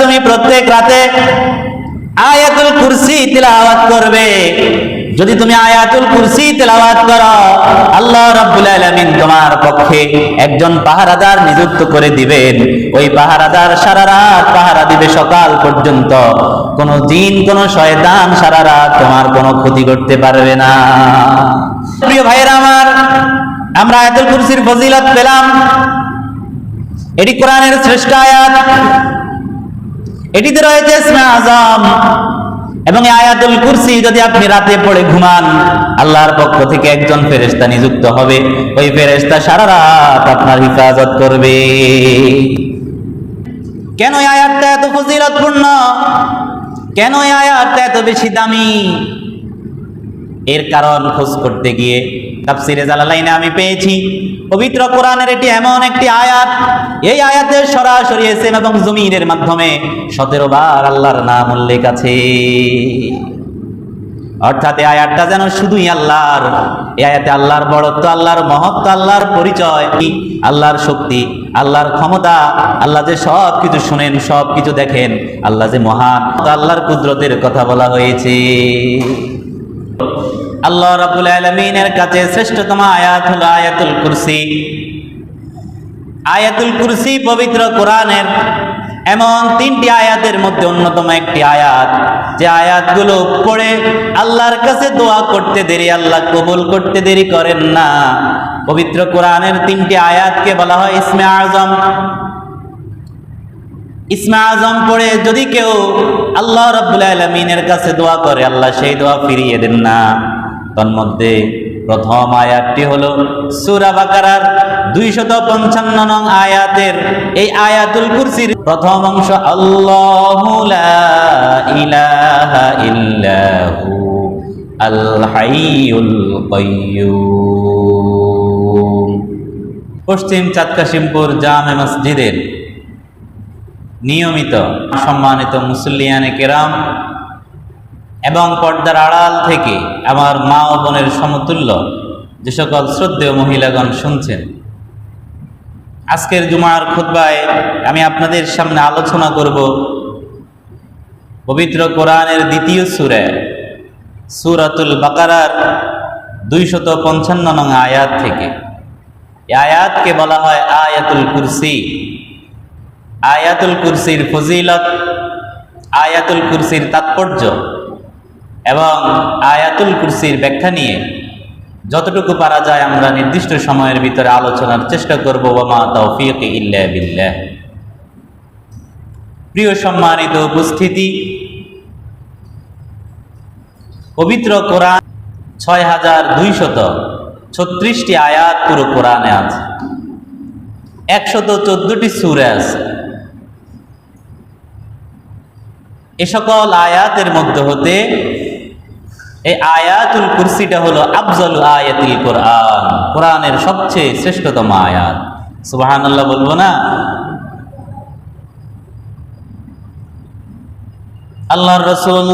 তুমি প্রত্যেক রাতে আয়াতুল কুরসি তিলাওয়াত করবে। যদি তুমি আয়াতুল কুরসি তেলাওয়াত করো, আল্লাহ রাব্বুল আলামিন তোমার পক্ষে একজন পাহারাদার নিযুক্ত করে দিবেন। ওই পাহারাদার সারা রাত পাহারা দিবে সকাল পর্যন্ত। কোনো জিন, কোনো শয়তান সারা রাত তোমার কোনো ক্ষতি করতে পারবে না। প্রিয় ভাইয়েরা আমার, আমরা আয়াতুল কুরসির ফজিলত পেলাম। এটি কোরআনের শ্রেষ্ঠ আয়াত। এটিতে রয়েছে ইসমে আজম এবং আয়াতুল কুরসি, যদি আপনি রাতে পড়ে ঘুমান, আল্লাহর পক্ষ থেকে একজন ফেরেশতা নিযুক্ত হবে। ওই ফেরেশতা সারা রাত আপনার হিফাজত করবে। কেন আয়াতটা এত ফজিলতপূর্ণ? কেন আয়াতটা এত বেশি দামি? এর কারণ খোঁজ করতে গিয়ে তাফসিরে জালালাইনে আমি পেয়েছি। পবিত্র কোরআনের এটি এমন একটি আয়াত। এই আয়াতের সরাসরি এসএম এবং জমিনের মাধ্যমে সতেরো বার আল্লাহর নাম উল্লেখ আছে। অর্থাৎ এই আয়াতটা যেন শুধুই আল্লাহর, এই আয়াতে আল্লাহর বড়ত্ব, আল্লাহর মহত্ব, আল্লাহর পরিচয়, আল্লাহর শক্তি, আল্লাহর ক্ষমতা, আল্লাহ যে সব কিছু শুনেন সব কিছু দেখেন, আল্লাহ যে মহান, আল্লাহর কুদরতের কথা বলা হয়েছে। আল্লাহ রাব্বুল আলামিনের কাছে শ্রেষ্ঠতম আয়াত হল আয়াতুল কুরসি। আয়াতুল কুরসি পবিত্র কোরআনের এমন তিনটি আয়াতের মধ্যে অন্যতম একটি আয়াত। যে আয়াতগুলো পড়ে আল্লাহর কাছে দোয়া করতে দেরি, আল্লাহ কবুল করতে দেরি করেন না। পবিত্র কোরআনের তিনটি আয়াতকে বলা হয় ইসমে আজম। ইসমে আজম পড়ে যদি কেউ আল্লাহ রাব্বুল আলামিনের কাছে দোয়া করে, আল্লাহ সেই দোয়া ফিরিয়ে দেন না। তন্মধ্যে প্রথম আয়াতটি হলো সূরা বাকারার দুইশত পঞ্চান্ন নং আয়াতের এই আয়াতুল কুরসির প্রথম অংশ, আল্লাহু ইল্লাহু পশ্চিম চাঁদকাশিমপুর জামে মসজিদের নিয়মিত সম্মানিত মুসল্লিয়ানে কেরাম এবং পর্দার আড়াল থেকে আমার মা ও বোনের সমতুল্য যে সকল শ্রদ্ধেয় মহিলাগণ শুনছেন। আজকের জুমার খুতবায় আমি আপনাদের সামনে আলোচনা করব পবিত্র কোরআনের দ্বিতীয় সুরে সুরাতুল বাকারার দুইশত পঞ্চান্ন নং আয়াত থেকে। আয়াতকে বলা হয় আয়াতুল কুরসি। আয়াতুল কুরসির ফজিলত, আয়াতুল কুরসির তাৎপর্য এবং আয়াতুল কুরসির ব্যাখ্যা নিয়ে যতটুকু পারা যায় আমরা নির্দিষ্ট সময়ের ভিতরে আলোচনার চেষ্টা করব ওমা তৌফিক ইল্লা বিল্লাহ। প্রিয় সম্মানিত উপস্থিতি, পবিত্র কোরআন ছয় হাজার দুইশত ছত্রিশটি আয়াত পুরো কোরআনে আছে। একশত চোদ্দটি সুরে আছে। এ সকল আয়াতের মধ্যে হতে এই আয়াতুল কুরসিটা হলো আফজল আয়াতুল কোরআন, কোরআনের সবচেয়ে শ্রেষ্ঠতম আয়াত। সুবাহান আল্লাহ বলব না? আল্লাহ রসুল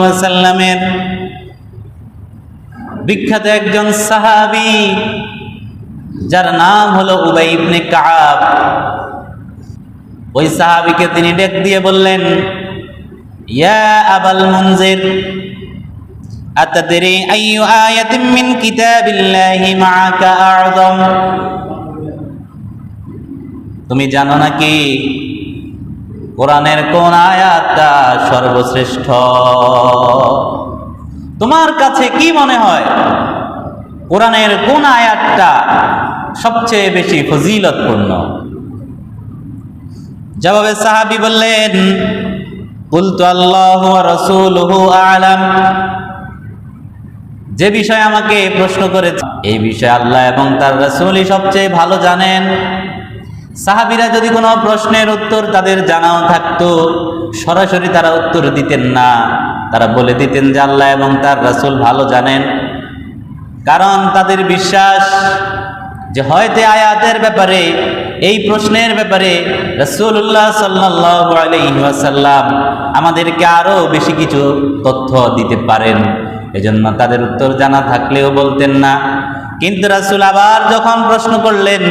ওয়াসাল্লামের বিখ্যাত একজন সাহাবী, যার নাম হলো উবাই ইবনে কাব ওই সাহাবীকে তিনি ডেক দিয়ে বললেন, ইয়া আবাল মুনজির আতাদরি আইয়ু আয়াতিন মিন কিতাবিল্লাহি মাআকা আ'যাম? তুমি জানো নাকি কোরআনের কোন আয়াতটা সর্বশ্রেষ্ঠ? তোমার কাছে কি মনে হয় কোরআনের কোন আয়াতটা সবচেয়ে বেশি ফজিলতপূর্ণ? জবাবে সাহাবি বললেন, কুলতু আল্লাহ রসুলহু আলাম। যে বিষয় আমাকে প্রশ্ন করেছে, এই বিষয়ে আল্লাহ এবং তার রসুলই সবচেয়ে ভালো জানেন। সাহাবিরা যদি কোনো প্রশ্নের উত্তর তাদের জানাও থাকতো, সরাসরি তারা উত্তর দিতেন না। তারা বলে দিতেন যে আল্লাহ এবং তার রসুল ভালো জানেন। কারণ তাদের বিশ্বাস যে হয়তো আয়াতের ব্যাপারে, এই প্রশ্নের ব্যাপারে রসুল্লাহ সাল্লাহ আলহিহাসাল্লাম আমাদেরকে আরও বেশি কিছু তথ্য দিতে পারেন। এজন্য তাদের উত্তর জানা থাকলেও বলতেন না। কিন্তু রাসুল আবার যখন প্রশ্ন করলেন,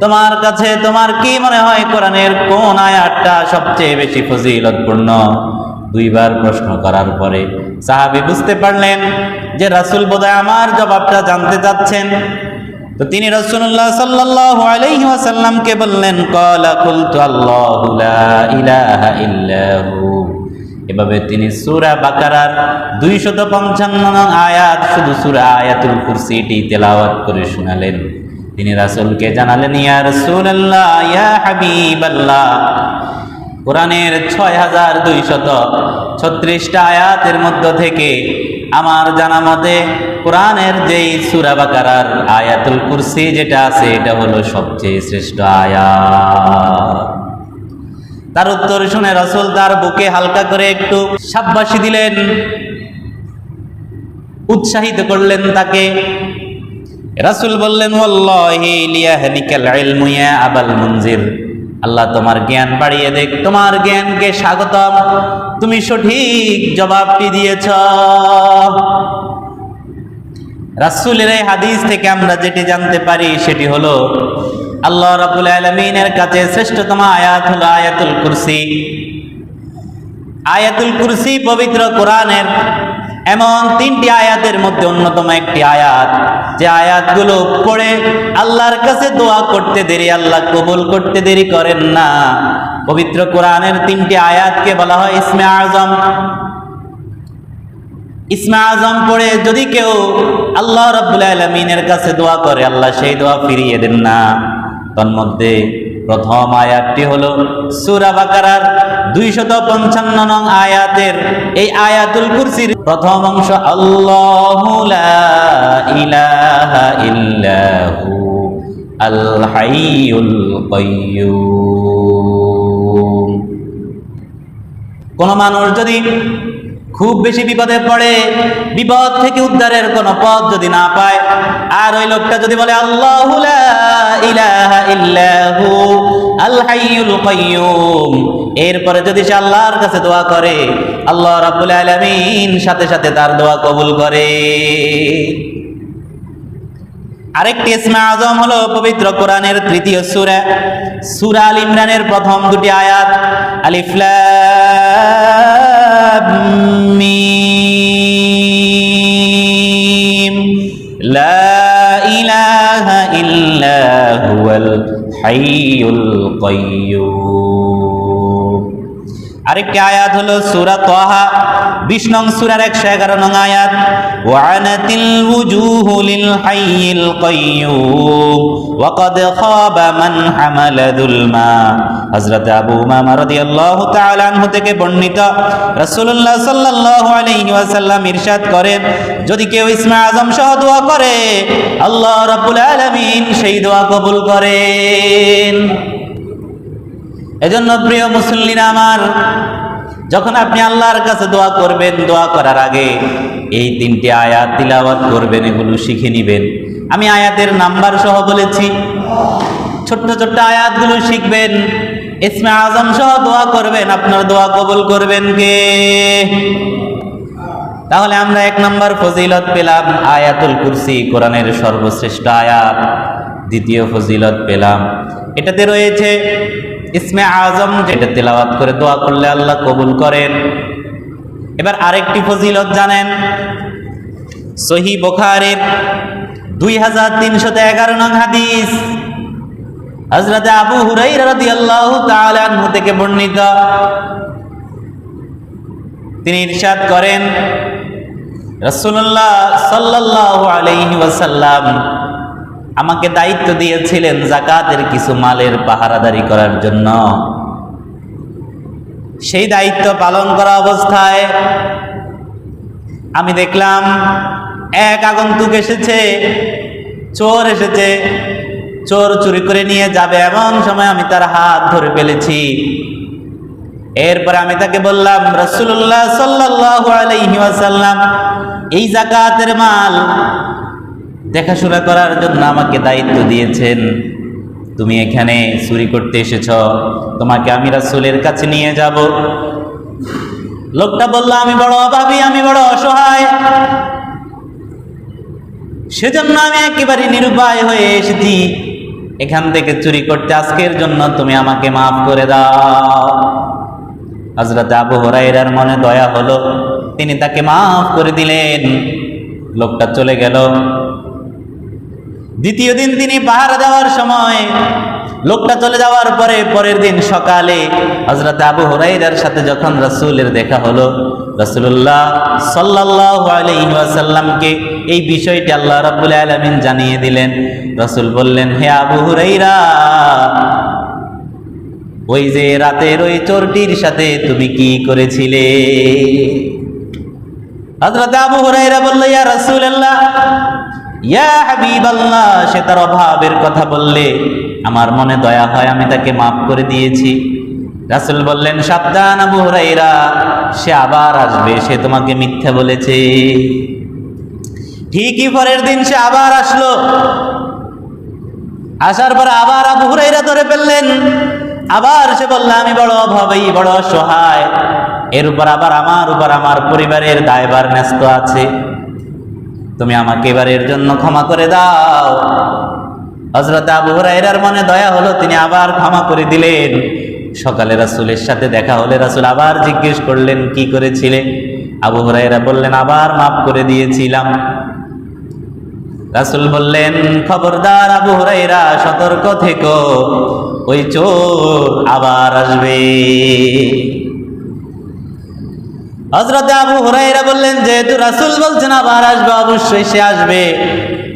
তোমার কাছে তোমার কি মনে হয় কোরআনের কোন আয়াতটা সবচেয়ে বেশি ফজিলতপূর্ণ? দুইবার প্রশ্ন করার পরে সাহাবী বুঝতে পারলেন যে রাসূল বোধহয় আমার জবাবটা জানতে চাচ্ছেন। তো তিনি রাসূলুল্লাহ সাল্লাল্লাহু আলাইহি ওয়াসাল্লামকে বললেন ক্বালা কুলতু আল্লাহু ইলাহা ইল্লাহু এভাবে তিনি সূরা বাকারার 255 নং আয়াত, শুধু সূরা আয়াতুল কুরসিটি তেলাওয়াত করে শোনালেন। তিনি রাসূলকে জানালেন, ইয়া রাসূলুল্লাহ, ইয়া হাবিবাল্লাহ। কোরআনের ছয় হাজার দুইশত ছত্রিশটা আয়াতের মধ্য থেকে আমার জানা মতে কোরআনের যেই সুরা বাকারার আয়াতুল কুরসি যেটা আছে, এটা হলো সবচেয়ে শ্রেষ্ঠ আয়াত। তার উত্তর শুনে রসুল তার বুকে হালকা করে একটু সাব্বাসী দিলেন। উৎসাহিত করলেন তাকে। রাসূল বললেন আবাল মুনজির। আল্লাহ তোমার জ্ঞান বাড়িয়ে দেখ। তোমার জ্ঞানকে স্বাগতম। তুমি সঠিক জবাবটি দিয়েছ। রাসূলের এই হাদিস থেকে আমরা যেটি জানতে পারি সেটি হলো, আল্লাহ রাব্বুল আলামিনের কাছে শ্রেষ্ঠতম আয়াত হলো আয়াতুল কুরসি। আয়াতুল কুরসি পবিত্র কোরআনের এমন তিনটি আয়াতের মধ্যে অন্যতম একটি আয়াত। যে আয়াতগুলো পড়ে আল্লাহর কাছে দোয়া করতে দেরি, আল্লাহ কবুল করতে দেরি করেন না। পবিত্র কোরআনের তিনটি আয়াতকে বলা হয় ইসমে আজম। ইসমে আজম পড়ে যদি কেউ আল্লাহ রাব্বুল আলামিনের কাছে দোয়া করে, আল্লাহ সেই দোয়া ফিরিয়ে দেন না। তন্মধ্যে প্রথম আয়াতটি হলো সূরা বাকারার দুইশত পঞ্চান্ন নং আয়াতের এই আয়াতুল কুরসির প্রথম অংশ, আল্লাহু ইল্লাহু আল কাইয়্যুম কোন মানুষ যদি খুব বেশি বিপদে পড়ে, বিপদ থেকে উদ্ধারের কোন পথ যদি না পায়। আর ওই লোকটা যদি বলে, আল্লাহু এরপরে যদি সে আল্লাহর কাছে দোয়া করে, আল্লাহ রাব্বুল আলামিন সাথে সাথে তার দোয়া কবুল করে। আরেকটি ইসমে আজম হলো পবিত্র কোরআনের তৃতীয় সূরা সূরা আল ইমরানের প্রথম দুটি আয়াত, আলিফ লাম মিম লা ইলাহা ইল্লা হুয়াল হাইয়ুল কাইয়্যুম আরেকটি আয়াত হলো সূরা তাহা 20 নং সূরার 111 নং আয়াত, ওয়ানাতিল ওয়ুজুহু লিল হাইয়িল কাইয়্যুম ওয়া ক্বাদ খাবা মান হামালা যুলমা। হযরত আবু উমামা রাদিয়াল্লাহু তাআলা আনহু থেকে বর্ণিত রাসূলুল্লাহ সাল্লাল্লাহু আলাইহি ওয়াসাল্লাম ইরশাদ করেন, যদি কেউ ইসমে আজম সহ দোয়া করে, আল্লাহ রাব্বুল আলামিন সেই দোয়া কবুল করেন। এজন্য প্রিয় মুসল্লিরা আমার, যখন আপনি আল্লাহর কাছে দোয়া করবেন, দোয়া করার আগে এই তিনটি আয়াত তিলাওয়াত করবেন, এগুলো শিখে নিবেন। আমি আয়াতের নাম্বার সহ বলেছি, ছোট্ট ছোট্ট আয়াতগুলো শিখবেন, ইসমে আজম সহ দোয়া করবেন, আপনার দোয়া কবুল করবেন কে? তাহলে আমরা এক নম্বর ফজিলত পেলাম, আয়াতুল কুরসি, কোরআনের সর্বশ্রেষ্ঠ আয়াত। দ্বিতীয় ফজিলত পেলাম, এটাতে রয়েছে ইসমে আজম যেটা তেলাওয়াত করে দোয়া করলে আল্লাহ কবুল করেন। এবার আরেকটি ফজিলত জানেন। সহি বোখারের দুই হাজার তিনশত এগারো নং হাদিস। হজরত আবু হুরাইরা রাদিয়াল্লাহু তাআলা আনহু থেকে বর্ণিত। তিনি ইরশাদ করেন, রাসূলুল্লাহ সাল্লাল্লাহু আলাইহি ওয়াসাল্লাম আমাকে দায়িত্ব দিয়েছিলেন জাকাতের কিছু মালের পাহারাদারি করার জন্য। সেই দায়িত্ব পালন করা অবস্থায় আমি দেখলাম এক আগন্তুক এসেছে, চোর এসেছে, চোর চুরি করে নিয়ে যাবে এমন সময় আমি তার হাত ধরে ফেলেছি। এরপরে আমি তাকে বললাম রসুল্লাহ সাল্লাল্লাহু আলাইহি ওয়াসাল্লাম, এই জাকাতের মাল দেখাশোনা করার জন্য আমাকে দায়িত্ব দিয়েছেন। তুমি এখানে চুরি করতে এসেছ, তোমাকে আমি রাসূলের কাছে নিয়ে যাব। লোকটা বলল, আমি বড় অভাবী, আমি বড় অসহায়। সেজন্য আমি একেবারে নিরুপায় হয়ে এসেছি। এখান থেকে চুরি করতে আজকের জন্য তুমি আমাকে মাফ করে দাও। হজরত আবু হরাইরার মনে দয়া হলো। তিনি তাকে মাফ করে দিলেন। লোকটা চলে গেল। দ্বিতীয় দিন তিনি পাহারা দেওয়ার সময় লোকটা চলে যাওয়ার পরে পরের দিন সকালে হজরত আবু হুরাইরার সাথে যখন রাসূলের দেখা হলো, রাসূলুল্লাহ সাল্লাল্লাহু আলাইহি এই বিষয়টি আল্লাহ রাব্বুল আলামিন জানিয়ে দিলেন। রাসূল বললেন, হে আবু হুরাইরা ওই যে রাতের ওই চোরটির সাথে তুমি কি করেছিলে? হযরত আবু হুরাইরা বলল, ইয়া রাসূলুল্লাহ ইয়া সে তার অভাবের কথা বললে, আমার মনে দয়া হয় আমি তাকে মাফ করে দিয়েছি। রাসুল বললেন, সাবধান আবু হুরাইরা সে আবার আসবে, সে তোমাকে মিথ্যা বলেছে। ঠিকই পরের দিন সে আবার আসলো। আসার পর আবার আবু হুরাইরা ধরে ফেললেন। আবার সে বলল, আমি বড় অভাবী, বড় অসহায়। এর উপর আবার আমার, উপর আমার পরিবারের দায়ভার ন্যস্ত আছে। তুমি আমাকে এবার এর জন্য ক্ষমা করে দাও। হজরত আবু হুরাইরার মনে দয়া হলো, তিনি আবার ক্ষমা করে দিলেন। সকালে রাসূলের সাথে দেখা হলে রাসূল আবার জিজ্ঞেস করলেন, কি করেছিলে? আবু হুরাইরা বললেন, আবার মাফ করে দিয়েছিলাম। রাসূল বললেন, খবরদার আবু হুরাইরা সতর্ক থেকো। ওই চোর আবার আসবে। হজরত আবু হুরাইরা বললেন, যেহেতু রাসূল বলছেন আবার আসবে, অবশ্যই সে আসবে।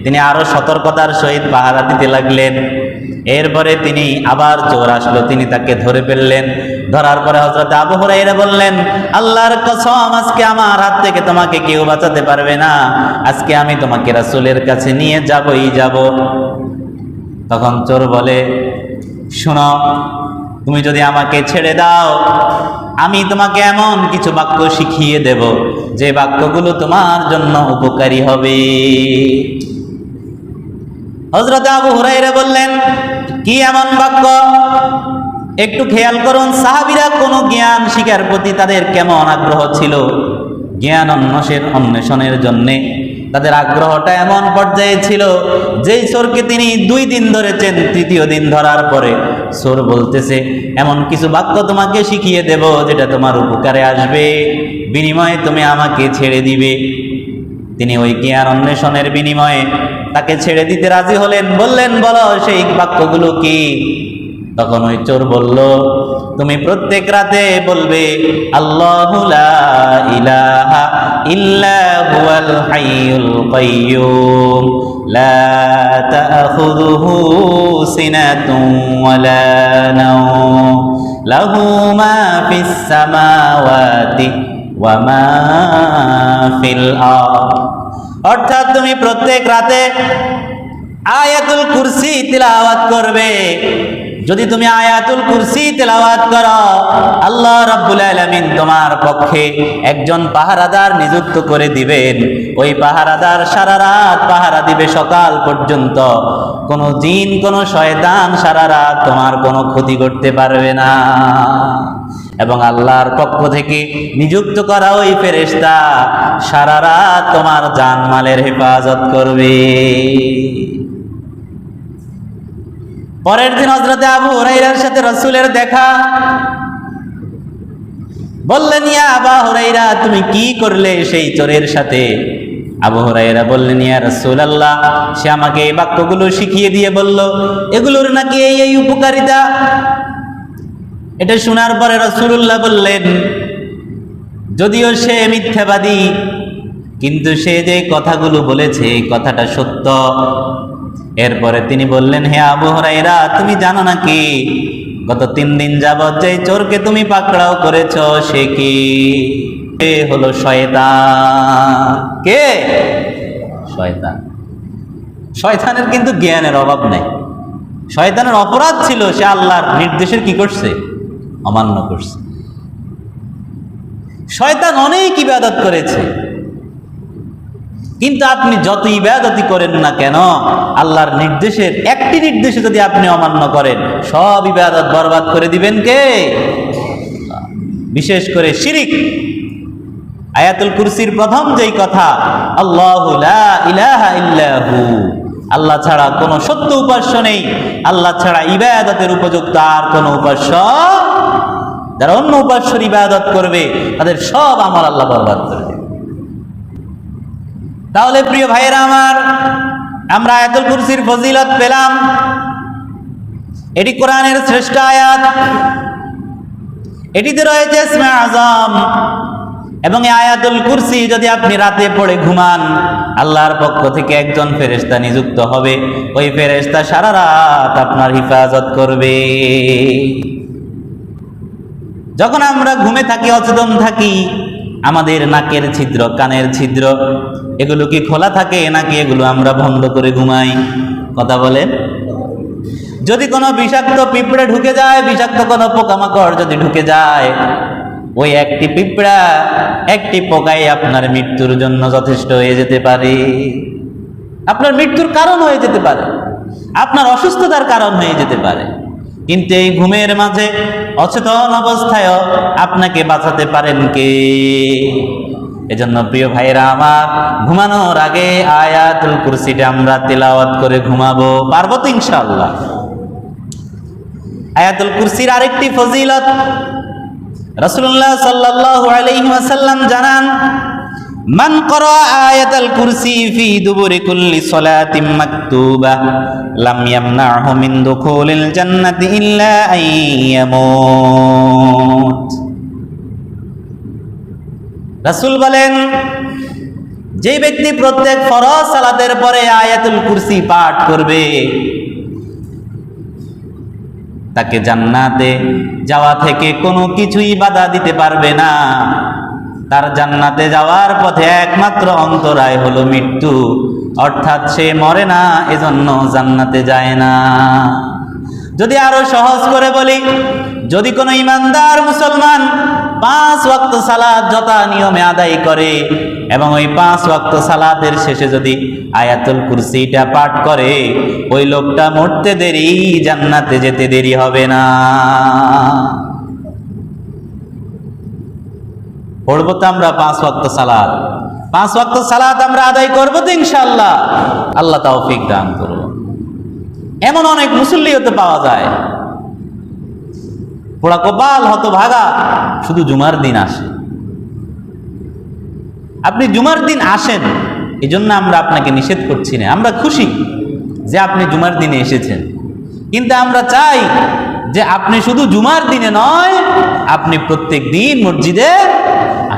তিনি আরও সতর্কতার সহিত পাহারা দিতে লাগলেন। এরপরে তিনি আবার চোর আসলো, তিনি তাকে ধরে ফেললেন। ধরার পরে হজরত আবু হুরাইরা বললেন, আল্লাহর কসম, আজকে আমার হাত থেকে তোমাকে কেউ বাঁচাতে পারবে না। আজকে আমি তোমাকে রাসূলের কাছে নিয়ে যাবই যাব। তখন চোর বলে, শোনো তুমি যদি আমাকে ছেড়ে দাও, আমি তোমাকে এমন কিছু বাক্য শিখিয়ে দেব, যে বাক্যগুলো তোমার জন্য উপকারী হবে। হজরত আবু হুরাইরা বললেন, কি এমন বাক্য? একটু খেয়াল করুন, সাহাবিরা কোনো জ্ঞান শিকার প্রতি তাদের কেমন আগ্রহ ছিল? জ্ঞান অন্বেষের অন্বেষণের জন্যে তাদের আগ্রহটা এমন পর্যায়ে ছিল, যেই সোরকে তিনি দুই দিন ধরেছেন, তৃতীয় দিন ধরার পরে। সোর বলতেছে, এমন কিছু বাক্য তোমাকে শিখিয়ে দেব যেটা তোমার উপকারে আসবে। বিনিময়ে তুমি আমাকে ছেড়ে দিবে। তিনি ওই জ্ঞান অন্বেষণের বিনিময়ে তাকে ছেড়ে দিতে রাজি হলেন। বললেন, বলো, সেই বাক্যগুলো কি? তখন ওই চোর বলল, তুমি প্রত্যেক রাতে বলবে, আল্লাহু ইলাহা ইল্লা হাইয়ুল কাইয়্যুম তাখুযুহু সিনাতুন ওয়ালা নাওম। লাহু মা ফিস সামাওয়াতি ওয়া মা ফিল আরদ। অর্থাৎ তুমি প্রত্যেক রাতে আয়াতুল কুরসি তিলাওয়াত করবে। যদি তুমি আয়াতুল কুরসি তেলাওয়াত করো, আল্লাহ রাব্বুল আলামিন তোমার পক্ষে একজন পাহারাদার নিযুক্ত করে দিবেন। ওই পাহারাদার সারা রাত পাহারা দিবে সকাল পর্যন্ত। কোনো জিন, কোনো শয়তান সারা রাত তোমার কোনো ক্ষতি করতে পারবে না। এবং আল্লাহর পক্ষ থেকে নিযুক্ত করা ওই ফেরেশতা সারা রাত তোমার জানমালের হেফাজত করবে। পরের দিন হজরতে আবু হুরাইরার সাথে রসুলের দেখা। বললেন, ইয়া আবা হরাইরা তুমি কি করলে সেই চোরের সাথে? আবু হুরাইরা বললেন, ইয়া রসুল আল্লাহ সে আমাকে এই বাক্যগুলো শিখিয়ে দিয়ে বলল, এগুলোর নাকি এই এই উপকারিতা? এটা শোনার পরে রসুল্লাহ বললেন, যদিও সে মিথ্যাবাদী, কিন্তু সে যে কথাগুলো বলেছে, কথাটা সত্য। এরপরে তিনি বললেন, হে আবু হরাইরা তুমি জানো নাকি গত তিন দিন যাবৎ যে চোরকে তুমি পাকড়াও করেছ, সে কি? হলো শয়তান। কে? শয়তান। শয়তানের কিন্তু জ্ঞানের অভাব নাই। শয়তানের অপরাধ ছিল, সে আল্লাহর নির্দেশের কি করছে? অমান্য করছে। শয়তান অনেক ইবাদত করেছে। কিন্তু আপনি যত ইবাদতি করেন না কেন, আল্লাহর নির্দেশের একটি নির্দেশে যদি আপনি অমান্য করেন, সব ইবাদত বরবাদ করে দিবেন কে? বিশেষ করে শিরিক। আয়াতুল কুরসির প্রথম যেই কথা, আল্লাহু ইলাহা ইল্লাহু আল্লাহ ছাড়া কোনো সত্য উপাস্য নেই। আল্লাহ ছাড়া ইবাদতের উপযুক্ত আর কোনো উপাস্য যারা অন্য উপাস্যর ইবাদত করবে, তাদের সব আমার আল্লাহ বরবাদ করে দেবে। তাহলে প্রিয় ভাইয়েরা আমার, আমরা আয়াতুল কুরসির ফজিলত পেলাম। এটি কোরআনের শ্রেষ্ঠ আয়াত। এটিতে রয়েছে আজম। এবং এই আয়াতুল কুরসি যদি আপনি রাতে পড়ে ঘুমান, আল্লাহর পক্ষ থেকে একজন ফেরেশতা নিযুক্ত হবে। ওই ফেরেশতা সারা রাত আপনার হিফাজত করবে। যখন আমরা ঘুমে থাকি, অচেতন থাকি আমাদের নাকের ছিদ্র, কানের ছিদ্র, এগুলো কি খোলা থাকে নাকি এগুলো আমরা বন্ধ করে ঘুমাই? কথা বলেন। যদি কোনো বিষাক্ত পিঁপড়ে ঢুকে যায়, বিষাক্ত কোনো পোকামাকড় যদি ঢুকে যায়, ওই একটি পিঁপড়া একটি পোকাই আপনার মৃত্যুর জন্য যথেষ্ট হয়ে যেতে পারে। আপনার মৃত্যুর কারণ হয়ে যেতে পারে। আপনার অসুস্থতার কারণ হয়ে যেতে পারে। কিন্তু এই ঘুমের মাঝে অচেতন অবস্থায় আপনাকে বাঁচাতে পারেন কে? এজন্য প্রিয় ভাইরা আমার ঘুমানোর আগে আয়াতুল কুরসিটা আমরা তেলাওয়াত করে ঘুমাবো, পারব তো ইনশাআল্লাহ। আয়াতুল কুরসির আরেকটি ফজিলত, রাসূলুল্লাহ সাল্লাল্লাহু আলাইহি ওয়াসাল্লাম জানান মান করা আয়াতাল কুরসি ফি দুবুরি কুল্লি সালাতিন মাকতুবা, লাম ইয়ামনাহু মিন দুখুলিল জান্নাতি ইল্লা আইয়ামুত রাসূল বলেন, যে ব্যক্তি প্রত্যেক ফরজ সালাতের পরে আয়াতুল কুরসি পাঠ করবে, তাকে জান্নাতে যাওয়া থেকে কোনো কিছুই বাধা দিতে পারবে না। তার জান্নাতে যাওয়ার পথে একমাত্র অন্তরায় হলো মৃত্যু। অর্থাৎ সে মরে না, এজন্য জান্নাতে যায় না। যদি আরও সহজ করে বলি, যদি কোনো ইমানদার মুসলমান পাঁচ ওয়াক্ত সালাদ যথা নিয়মে আদায় করে এবং ওই পাঁচ ওয়াক্ত সালাদের শেষে যদি আয়াতুল কুরসিটা পাঠ করে, ওই লোকটা মরতে দেরি, জান্নাতে যেতে দেরি হবে না। পড়ব তো আমরা পাঁচ ওয়াক্ত সালাদ পাঁচ ওয়াক্ত সালাদ আমরা আদায় করব তো ইনশাল্লাহ আল্লাহ তাওফিক দান করব এমন অনেক মুসল্লিও তো পাওয়া যায়। পোড়া কপাল হত ভাগা শুধু জুমার দিন আসে। আপনি জুমার দিন আসেন এই জন্য আমরা আপনাকে নিষেধ করছি না। আমরা খুশি যে আপনি জুমার দিনে এসেছেন। কিন্তু আমরা চাই যে আপনি শুধু জুমার দিনে নয়, আপনি প্রত্যেক দিন মসজিদে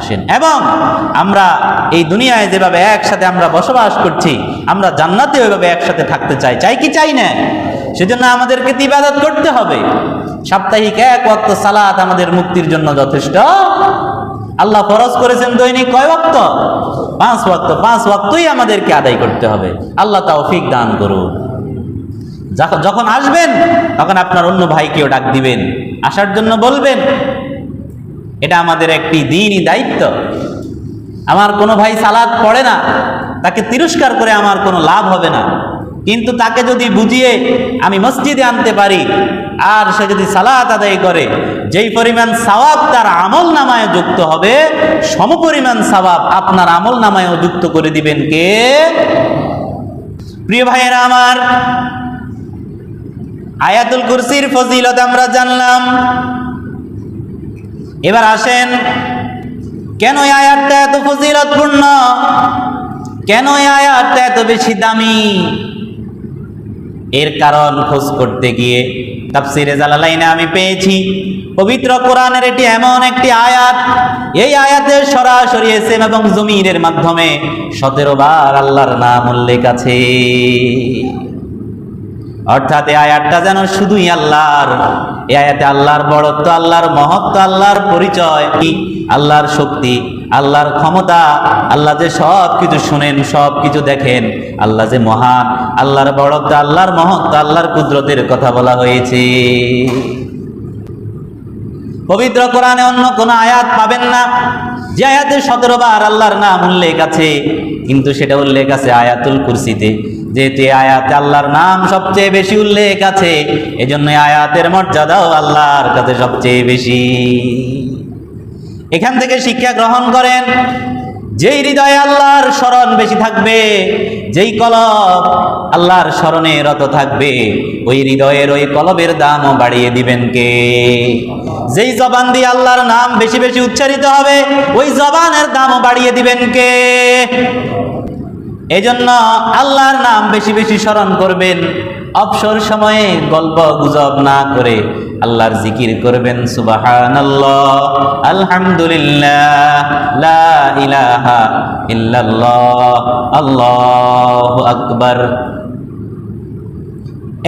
আসেন। এবং আমরা এই দুনিয়ায় যেভাবে একসাথে আমরা বসবাস করছি, আমরা জান্নাতে ওইভাবে একসাথে থাকতে চাই। চাই কি চাই না? সেজন্য আমাদেরকে ইবাদত করতে হবে। সাপ্তাহিক এক ওয়াক্ত সালাত আমাদের মুক্তির জন্য যথেষ্ট। আল্লাহ ফরজ করেছেন দৈনিক কয় ওয়াক্ত? পাঁচ ওয়াক্ত। পাঁচ ওয়াক্তই আমাদেরকে আদায় করতে হবে। আল্লাহ তৌফিক দান করুন। যখন আসবেন, তখন আপনার অন্য ভাইকেও ডাক দিবেন। আসার জন্য বলবেন এটা আমাদের একটি দিনই দায়িত্ব। আমার কোনো ভাই সালাদ পড়ে না, তাকে তিরস্কার করে আমার কোনো লাভ হবে না। কিন্তু তাকে যদি বুঝিয়ে আমি মসজিদে আনতে পারি, আর সে যদি সালাত আদায় করে, যেই পরিমাণ সওয়াব তার আমল নামায় যুক্ত হবে, সমপরিমাণ সওয়াব আপনার আমল নামায়ও যুক্ত করে দিবেন কে? প্রিয় ভাইয়েরা আমার, আয়াতুল কুরসির ফজিলত আমরা জানলাম। এবার আসেন, কেন আয়াতটা এত ফজিলতপূর্ণ? কেন আয়াতটা এত বেশি দামি? এর কারণ খোঁজ করতে গিয়ে তাফসিরে জালালাইনে আমি পেয়েছি, পবিত্র কোরআনের এটি এমন একটি আয়াত, এই আয়াতে সরাসরি এসেম এবং জমিনের মাধ্যমে সতেরো বার আল্লাহর নাম উল্লেখ আছে। অর্থাৎ এই আয়াতটা যেন শুধুই আল্লাহর আয়াতে আল্লাহর বড়ত্ব, আল্লাহর মহত্ব, আল্লাহর পরিচয় আল্লাহর শক্তি, আল্লাহর ক্ষমতা, আল্লাহ যে সব কিছু শুনেন সব কিছু দেখেন, আল্লাহ যে মহান, আল্লাহর বড়ত্ব, আল্লাহর মহত্ব, আল্লাহর কুদরতের কথা বলা হয়েছে। পবিত্র কোরআনে অন্য কোনো আয়াত পাবেন না। যে আয়াতে সতেরো বার আল্লাহর নাম উল্লেখ আছে, কিন্তু সেটা উল্লেখ আছে আয়াতুল কুরসিতে। এই আয়াতে আল্লাহর নাম সবচেয়ে বেশি উল্লেখ আছে এই আয়াতের মর্যাদাও আল্লাহর কাছে সবচেয়ে বেশি। এখান থেকে শিক্ষা গ্রহণ করেন, যেই হৃদয়ে আল্লাহর স্মরণ বেশি থাকবে, যেই কলব আল্লাহর স্মরণে রত থাকবে, ওই হৃদয়ের ওই কলবের দামও বাড়িয়ে দিবেন কে? যেই জবান দিয়ে আল্লাহর নাম বেশি বেশি উচ্চারিত হবে, ওই জবানের দামও বাড়িয়ে দিবেন কে? এজন্য আল্লাহর নাম বেশি বেশি স্মরণ করবেন। অবসর সময়ে গল্প গুজব না করে আল্লাহর জিকির করবেন, সুবহানাল্লাহ, আলহামদুলিল্লাহ আল্লাহু আকবার।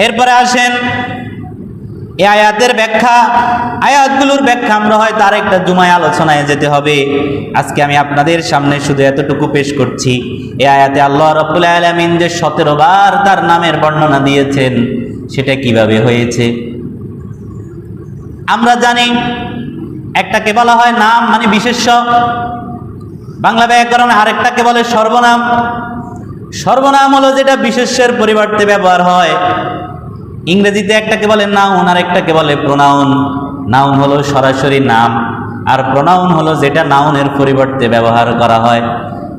এরপরে আসেন এই আয়াতের ব্যাখ্যা, আয়াতগুলোর ব্যাখ্যা আমরা হয় তার একটা জুমায় আলোচনায় যেতে হবে। আজকে আমি আপনাদের সামনে শুধু এতটুকু পেশ করছি। এই আয়াতে আল্লাহ রব্বুল আলমিন যে সতেরো বার তার নামের বর্ণনা দিয়েছেন, সেটা কীভাবে হয়েছে? আমরা জানি, একটাকে বলা হয় নাম মানে বিশেষ্য। বাংলা ব্যাকরণে আরেকটাকে বলে সর্বনাম। সর্বনাম হলো যেটা বিশেষ্যের পরিবর্তে ব্যবহার হয়। ইংরেজিতে একটাকে বলে নাউন আর একটাকে বলে প্রোনাউন। নাউন হলো সরাসরি নাম, আর প্রোনাউন হলো যেটা নাউনের পরিবর্তে ব্যবহার করা হয়।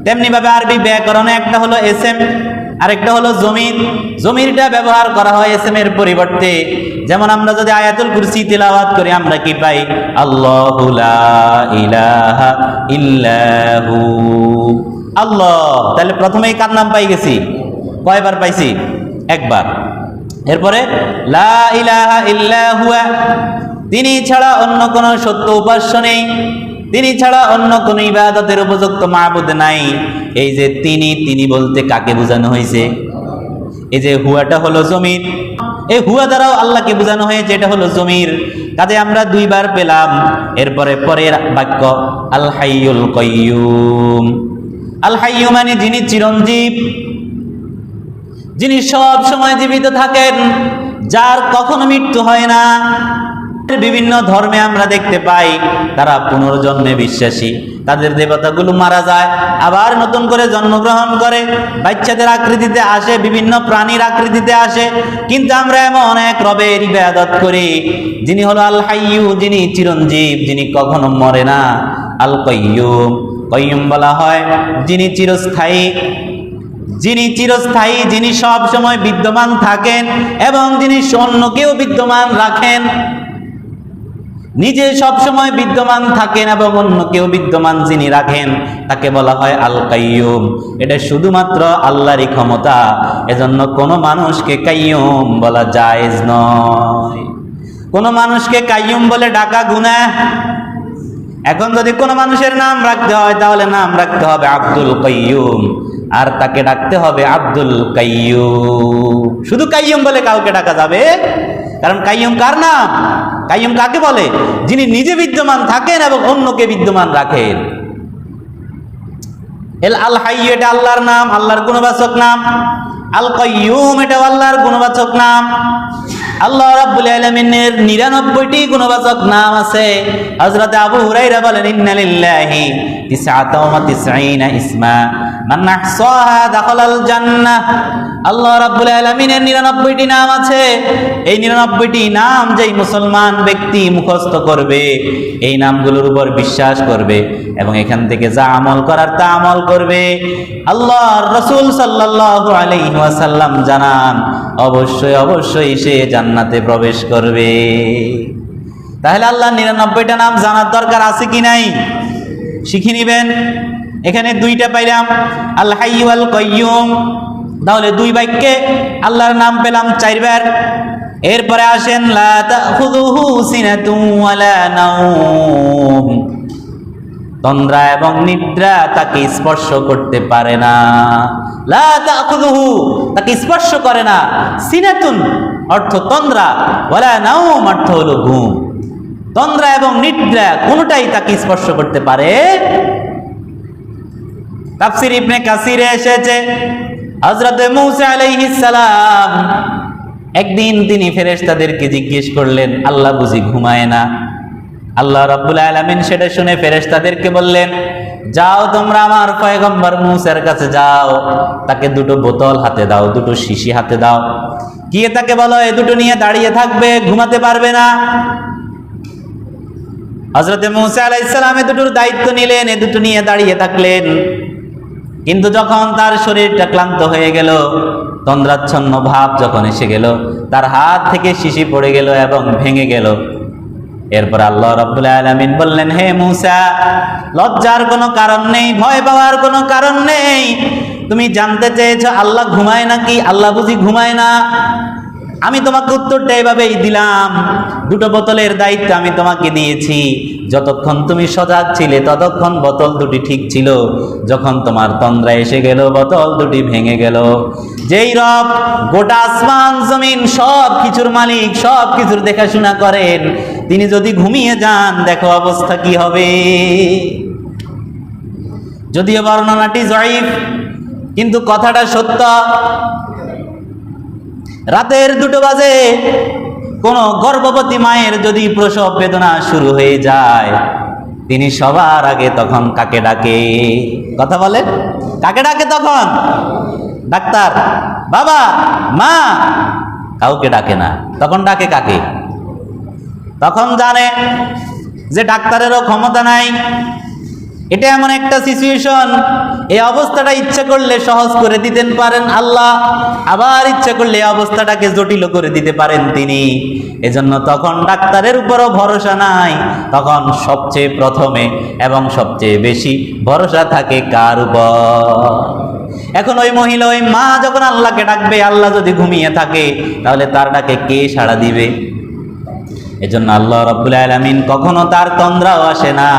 তেমনি ভাবে আরবি ব্যাকরণে একটা হলো এস এম, আরেকটা হলো জমির জমিরটা ব্যবহার করা হয় এস এম এর পরিবর্তে। যেমন আমরা যদি আয়াতুল কুরসি তিলাওয়াত করি, আমরা কি পাই? আল্লাহু ইলাহা ইল্লাহু। আল্লাহ, তাহলে প্রথমেই কার নাম পাই গেছি? কয়বার পাইছি? একবার। এরপরে তিনি ছাড়া অন্য কোনো সত্য উপাস্য নেই। তিনি ছাড়া অন্য কোনো ইবাদতের উপযুক্ত মাহবুদ নাই। এই যে তিনি তিনি বলতে কাকে বোঝানো হয়েছে? এই যে হুয়াটা হলো জমির। এই হুয়া দ্বারাও আল্লাহকে বোঝানো হয়েছে, এটা হলো জমির। কাজে আমরা দুইবার পেলাম। এরপরে পরের বাক্য, আল হাইয়ুল কয়্যুম আল হাইয়্যু মানে যিনি চিরঞ্জীব। যিনি সব সময় জীবিত থাকেন, যার কখনো মৃত্যু হয় না বিভিন্ন ধর্মে আমরা দেখতে পাই, তারা পুনর্জন্মে বিশ্বাসী। তাদের দেবতাগুলো মারা যায়, আবার নতুন করে জন্মগ্রহণ করে, বাচ্চাদের আকৃতিতে আসে, বিভিন্ন প্রাণীর আকৃতিতে আসে। কিন্তু আমরা এমন এক রবের ইবাদত করি, যিনি হলো আল হাইয়ু, যিনি চিরঞ্জীব, যিনি কখনো মরে না। আল কয়্যুম কয়্যুম বলা হয়, যিনি চিরস্থায়ী যিনি চিরস্থায়ী, যিনি সব সময় বিদ্যমান থাকেন এবং যিনি অন্যকেও বিদ্যমান রাখেন, নিজে সব সময় বিদ্যমান থাকেন এবং অন্যকেও বিদ্যমান যিনি রাখেন, তাকে বলা হয় আল কাইয়ুম এটা শুধুমাত্র আল্লাহরই ক্ষমতা, এজন্য কোনো মানুষকে কাইয়ুম বলা জায়েজ নয়। কোনো মানুষকে কাইয়ুম বলে ডাকা গুনা এখন যদি কোনো মানুষের নাম রাখতে হয়, তাহলে নাম রাখতে হবে আব্দুল কাইয়ুম। আর তাকে ডাকতে হবে আব্দুল কাইয়ুম। শুধু কাইয়ুম বলে কাউকে ডাকা যাবে? কারণ কাইয়ুম কার নাম? কাইয়ুম কাকে বলে? যিনি নিজে বিদ্যমান থাকেন এবং অন্যকে বিদ্যমান রাখেন। এল আল হাইয়ু এটা আল্লাহর নাম, আল্লাহর গুণবাচক নাম। আল কাইয়ুম এটা আল্লাহর গুণবাচক নাম। আল্লাহ রাব্বুল আলামিনের 99টি গুণবাচক নাম আছে। হযরত আবু হুরায়রা বলেন ইন্না লিল্লাহি তিসআতা ওয়া তিসঈনা ইসমা। মান আহসাহা দাখালাল জান্নাহ। আল্লাহ রাব্বুল আলামিনের 99টি নাম আছে। এই 99টি নাম যেই মুসলমান ব্যক্তি মুখস্থ করবে, এই নামগুলোর উপর বিশ্বাস করবে এবং এখান থেকে যা আমল করার তা আমল করবে। আল্লাহর রাসূল সাল্লাল্লাহু জানান, অবশ্যই অবশ্যই সে জান্নাতে প্রবেশ করবে। তাহলে আল্লাহ নিরানব্বইটা নাম জানার দরকার আছে কি নাই? শিখে নিবেন? এখানে দুইটা পাইলাম, আল কয়্যুম তাহলে দুই বাক্যে আল্লাহর নাম পেলাম চারবার। এরপরে আসেন তন্দ্রা এবং নিদ্রা তাকে স্পর্শ করতে পারে না। লা তাখুযুহু তাকে স্পর্শ করে না। সিনাতুন অর্থ তন্দ্রা, ওয়ালা নাওম অর্থ হলো ঘুম। তন্দ্রা এবং নিদ্রা কোনটাই তাকে স্পর্শ করতে পারে তাফসির ইবনে কাসিরে এসেছে। হযরত মূসা আলাইহিস সালাম একদিন তিনি ফেরেশতাদেরকে জিজ্ঞেস করলেন, আল্লাহ বুঝি ঘুমায় না? আল্লাহ রাব্বুল আলামিন সেটা শুনে ফেরেশতাদেরকে বললেন, যাও তোমরা আমার পয়গম্বর মুসার কাছে যাও, তাকে দুটো বোতল হাতে দাও, দুটো শিশি হাতে দাও। গিয়ে তাকে বলো, এ দুটো নিয়ে দাঁড়িয়ে থাকবে, ঘুমাতে পারবে না? হজরতে মুসা আলাইসালাম এ দুটোর দায়িত্ব নিলেন, এ দুটো নিয়ে দাঁড়িয়ে থাকলেন। কিন্তু যখন তার শরীরটা ক্লান্ত হয়ে গেল, তন্দ্রাচ্ছন্ন ভাব যখন এসে গেল, তার হাত থেকে শিশি পড়ে গেল এবং ভেঙে গেল। এরপর আল্লাহ রাব্বুল আলমিন বললেন, হে মুসা, লজ্জার কোনো কারণ নেই, ভয় পাওয়ার কোনো কারণ নেই। তুমি জানতে চেয়েছ আল্লাহ ঘুমায় নাকি? আল্লাহ বুঝি ঘুমায় না। আমি তোমাকে উত্তরটা এভাবেই দিলাম। দুটো বোতলের দায়িত্ব আমি তোমাকে দিয়েছি। যতক্ষণ তুমি সজাগ ছিলে, ততক্ষণ বোতল দুটি ঠিক ছিল। যখন তোমার তন্দ্রা এসে গেল, বোতল দুটি ভেঙে গেল। যেই রব গোটা আসমান, জমিন সব কিছুর মালিক সব কিছুর দেখাশোনা করেন। তিনি যদি ঘুমিয়ে যান, দেখো অবস্থা কি হবে। যদিও বর্ণনাটি জয়ীফ, কিন্তু কথাটা সত্য। রাতের দুটো বাজে। কোনো গর্ভবতী মায়ের যদি প্রসব বেদনা শুরু হয়ে যায়, তিনি সবার আগে তখন কাকে ডাকে? কথা বলেন কাকে ডাকে তখন? ডাক্তার, বাবা, মা। কাউকে ডাকে না। তখন ডাকে কাকে? তখন জানে যে ডাক্তারেরও ক্ষমতা নাই। এটা এমন একটা সিচুয়েশন এই অবস্থাটা ইচ্ছা করলে সহজ করে দিতেন পারেন আল্লাহ, আবার ইচ্ছা করলে এই অবস্থাটাকে জটিল করে দিতে পারেন তিনি। এজন্য তখন ডাক্তারের উপরও ভরসা নাই। তখন সবচেয়ে প্রথমে এবং সবচেয়ে বেশি ভরসা থাকে কার উপর? এখন ওই মহিলা, ওই মা যখন আল্লাহকে ডাকবে, আল্লাহ যদি ঘুমিয়ে থাকে, তাহলে তার ডাকে কে সাড়া দিবে? এজন্য আল্লাহ রব্বুল আলমিন কখনো তার তন্দ্রাও আসে না,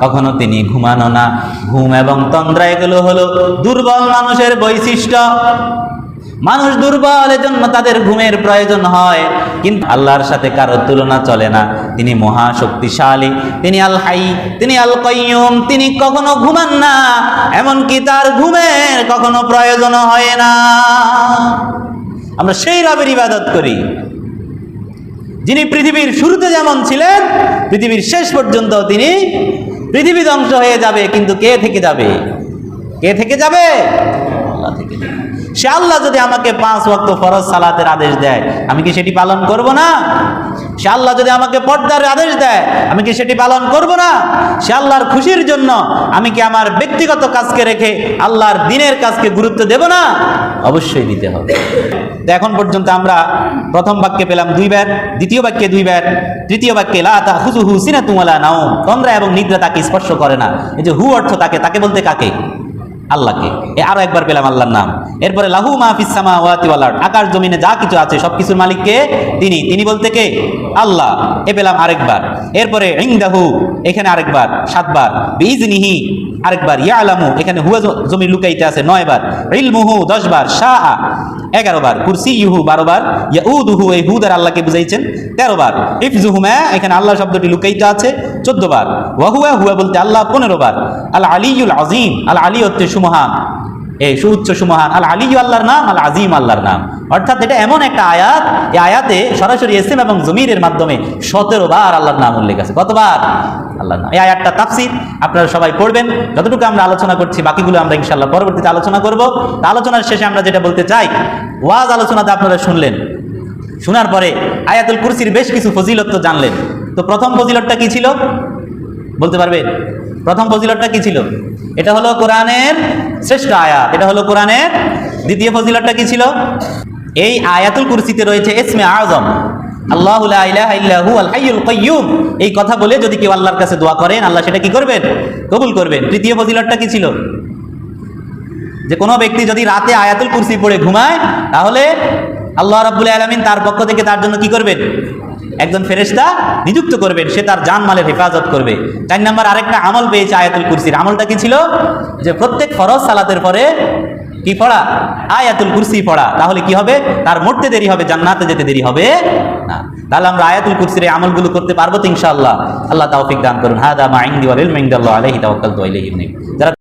কখনো তিনি ঘুমানো না। ঘুম এবং তন্দ্রা এগুলো হলো দুর্বল মানুষের বৈশিষ্ট্য। মানুষ দুর্বল, এজন্য তাদের ঘুমের প্রয়োজন হয়। কিন্তু আল্লাহর সাথে কারও তুলনা চলে না। তিনি মহা শক্তিশালী তিনি আল হাই, তিনি আল কয়ুম তিনি কখনো ঘুমান না, এমনকি তার ঘুমের কখনো প্রয়োজন হয় না। আমরা সেই রবের ইবাদত করি। যিনি পৃথিবীর শুরুতে যেমন ছিলেন, পৃথিবীর শেষ পর্যন্ত তিনি পৃথিবী ধ্বংস হয়ে যাবে, কিন্তু কে থেকে যাবে কে থেকে যাবে আল্লাহ থেকে যাবে। সে আল্লাহ যদি আমাকে পাঁচ ওয়াক্ত ফরজ সালাতের আদেশ দেয়, আমি কি সেটি পালন করব না? সে আল্লাহ যদি আমাকে পর্দার আদেশ দেয়, আমি কি সেটি পালন করব না? সে আল্লাহর খুশির জন্য আমি কি আমার ব্যক্তিগত কাজকে রেখে আল্লাহর দিনের কাজকে গুরুত্ব দেব না? অবশ্যই দিতে হবে। এখন পর্যন্ত আমরা প্রথম বাক্যে পেলাম দুই ব্যাট, দ্বিতীয় বাক্যে দুই ব্যাট, তৃতীয় বাক্যে লা তা হুজু হু সিনা তুমালা নাও তন্দ্রা এবং নিদ্রা তাকে স্পর্শ করে না। এই যে হু অর্থ তাকে তাকে বলতে কাকে? আল্লাহকে। এ আরও একবার পেলাম আল্লাহর নাম। এরপরে লাহু মাহফিস সামাওয়াতি ওয়াল আরদ। আকাশ জমিনে যা কিছু আছে সব কিছুর মালিককে তিনি। তিনি বলতে কে? আল্লাহ। এ পেলাম আরেকবার। এরপরে ইংদাহু এখানে আরেকবার, সাতবার। বিইজনিহি আরেকবার ইয়া আলামু এখানে হুয়া জমি লুকাইতে আছে নয় বার ইলমুহু দশ বার শাহ এগারো বার কুরসি ইহু বারো বার দুহু এই হুদার আল্লাহকে বুঝাইছেন তেরো বার ইফজুহুমা, এখানে আল্লাহ শব্দটি লুকাইতে আছে চোদ্দ বার ওয়াহুয়া, হুয়া বলতে আল্লাহ পনেরো বার আল আলিউল আজিম আল আলী হচ্ছে সুমহান। এই সুউচ্চ সুমহান আল আলী আল্লাহর নাম, আল আজিম আল্লাহর নাম। অর্থাৎ এটা এমন একটা আয়াত, এই আয়াতে সরাসরি এসএম এবং জমিরের মাধ্যমে সতেরো বার আল্লাহর নাম উল্লেখ আছে। কতবার? আল্লাহর নাম। এই আয়াতটা তাফসির, আপনারা সবাই পড়বেন। যতটুকু আমরা আলোচনা করছি, বাকিগুলো আমরা ইনশাল্লাহ পরবর্তীতে আলোচনা করব। আলোচনার শেষে আমরা যেটা বলতে চাই, ওয়াজ আলোচনাতে আপনারা শুনলেন। শোনার পরে আয়াতুল কুরসির বেশ কিছু ফজিলত তো জানলেন। তো প্রথম ফজিলতটা কি ছিল? বলতে পারবেন? প্রথম ফজিলতটা কি ছিল? এটা হলো কোরআনের শ্রেষ্ঠ আয়াত। এটা হলো কোরআনের দ্বিতীয় ফজিলতটা কি ছিল? এই আয়াতুল কুরসিতে রয়েছে ইসমে আজম। আল্লাহু এই কথা বলে যদি কেউ আল্লাহর কাছে দোয়া করেন, আল্লাহ সেটা কি করবেন? কবুল করবেন। তৃতীয় ফজিলতটা কি ছিল? যে কোনো ব্যক্তি যদি রাতে আয়াতুল কুরসি পড়ে ঘুমায়, তাহলে আল্লাহ রাব্বুল আলামিন তার পক্ষ থেকে তার জন্য কি করবেন? একজন ফেরেশতা নিযুক্ত করবেন, সে তার জান মালের হেফাজত করবে। চার নাম্বার আরেকটা আমল পেয়েছে আয়াতুল কুরসির। আমলটা কি ছিল? যে প্রত্যেক ফরজ সালাতের পরে কি পড়া? আয়াতুল কুরসি পড়া। তাহলে কি হবে? তার মরতে দেরি হবে, জান্নাতে যেতে দেরি হবে না। তাহলে আমরা আয়াতুল কুরসির এই আমলগুলো করতে পারব তো ইনশাআল্লাহ। আল্লাহ তাওফিক দান করুন। হাদা মা ইনদি আলাইহি তাওয়াক্কালতু ইলাইহি যারা